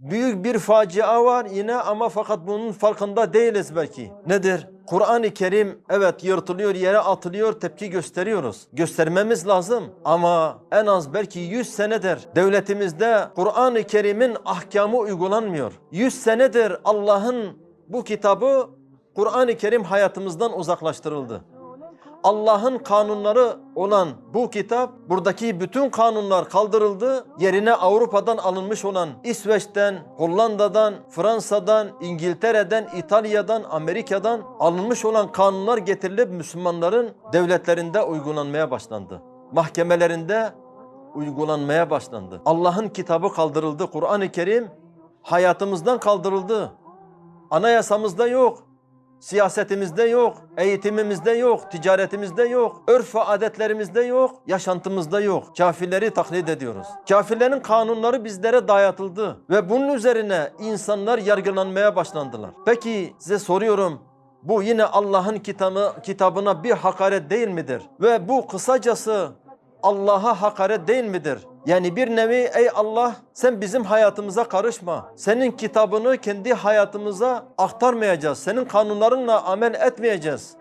Büyük bir facia var yine ama fakat bunun farkında değiliz belki. Nedir? Kur'an-ı Kerim evet yırtılıyor, yere atılıyor, tepki gösteriyoruz. Göstermemiz lazım ama en az belki 100 senedir devletimizde Kur'an-ı Kerim'in ahkamı uygulanmıyor. 100 senedir Allah'ın bu kitabı Kur'an-ı Kerim hayatımızdan uzaklaştırıldı. Allah'ın kanunları olan bu kitap buradaki bütün kanunlar kaldırıldı. Yerine Avrupa'dan alınmış olan İsveç'ten, Hollanda'dan, Fransa'dan, İngiltere'den, İtalya'dan, Amerika'dan alınmış olan kanunlar getirilip Müslümanların devletlerinde uygulanmaya başlandı. Mahkemelerinde uygulanmaya başlandı. Allah'ın kitabı kaldırıldı. Kur'an-ı Kerim hayatımızdan kaldırıldı. Anayasamızda yok. Siyasetimizde yok, eğitimimizde yok, ticaretimizde yok, örf ve adetlerimizde yok, yaşantımızda yok. Kafirleri taklit ediyoruz. Kafirlerin kanunları bizlere dayatıldı ve bunun üzerine insanlar yargılanmaya başlandılar. Peki size soruyorum, bu yine Allah'ın kitabı, kitabına bir hakaret değil midir? Ve bu kısacası Allah'a hakaret değil midir? Yani bir nevi ey Allah sen bizim hayatımıza karışma. Senin kitabını kendi hayatımıza aktarmayacağız. Senin kanunlarınla amel etmeyeceğiz.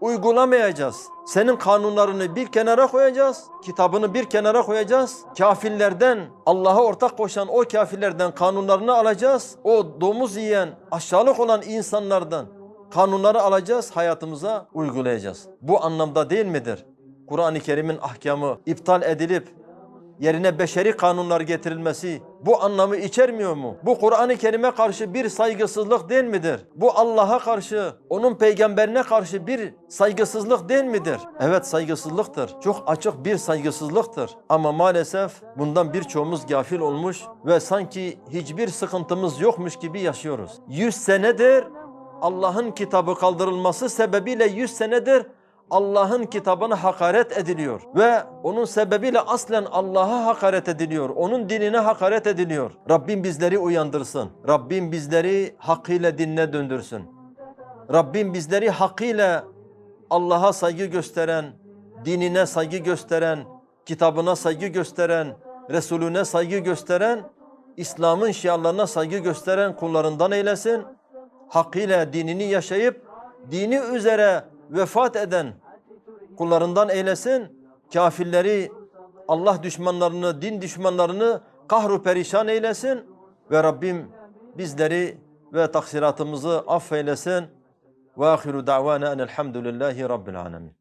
Uygulamayacağız. Senin kanunlarını bir kenara koyacağız. Kitabını bir kenara koyacağız. Kafirlerden Allah'a ortak koşan o kafirlerden kanunlarını alacağız. O domuz yiyen aşağılık olan insanlardan kanunları alacağız, hayatımıza uygulayacağız. Bu anlamda değil midir? Kur'an-ı Kerim'in ahkamı iptal edilip yerine beşeri kanunlar getirilmesi bu anlamı içermiyor mu? Bu Kur'an-ı Kerim'e karşı bir saygısızlık değil midir? Bu Allah'a karşı, onun peygamberine karşı bir saygısızlık değil midir? Evet saygısızlıktır. Çok açık bir saygısızlıktır. Ama maalesef bundan birçoğumuz gafil olmuş ve sanki hiçbir sıkıntımız yokmuş gibi yaşıyoruz. Yüz senedir Allah'ın kitabı kaldırılması sebebiyle yüz senedir Allah'ın kitabına hakaret ediliyor ve onun sebebiyle aslen Allah'a hakaret ediliyor. Onun dinine hakaret ediliyor. Rabbim bizleri uyandırsın. Rabbim bizleri hakkıyla dinine döndürsün. Rabbim bizleri hakkıyla Allah'a saygı gösteren, dinine saygı gösteren, kitabına saygı gösteren, Resulüne saygı gösteren, İslam'ın şiarlarına saygı gösteren kullarından eylesin. Hakkıyla dinini yaşayıp dini üzere vefat eden kullarından eylesin. Kafirleri, Allah düşmanlarını, din düşmanlarını kahru perişan eylesin. Ve Rabbim bizleri ve taksiratımızı affeylesin. Ve ahiru da'vana enelhamdülillahi rabbil alemin.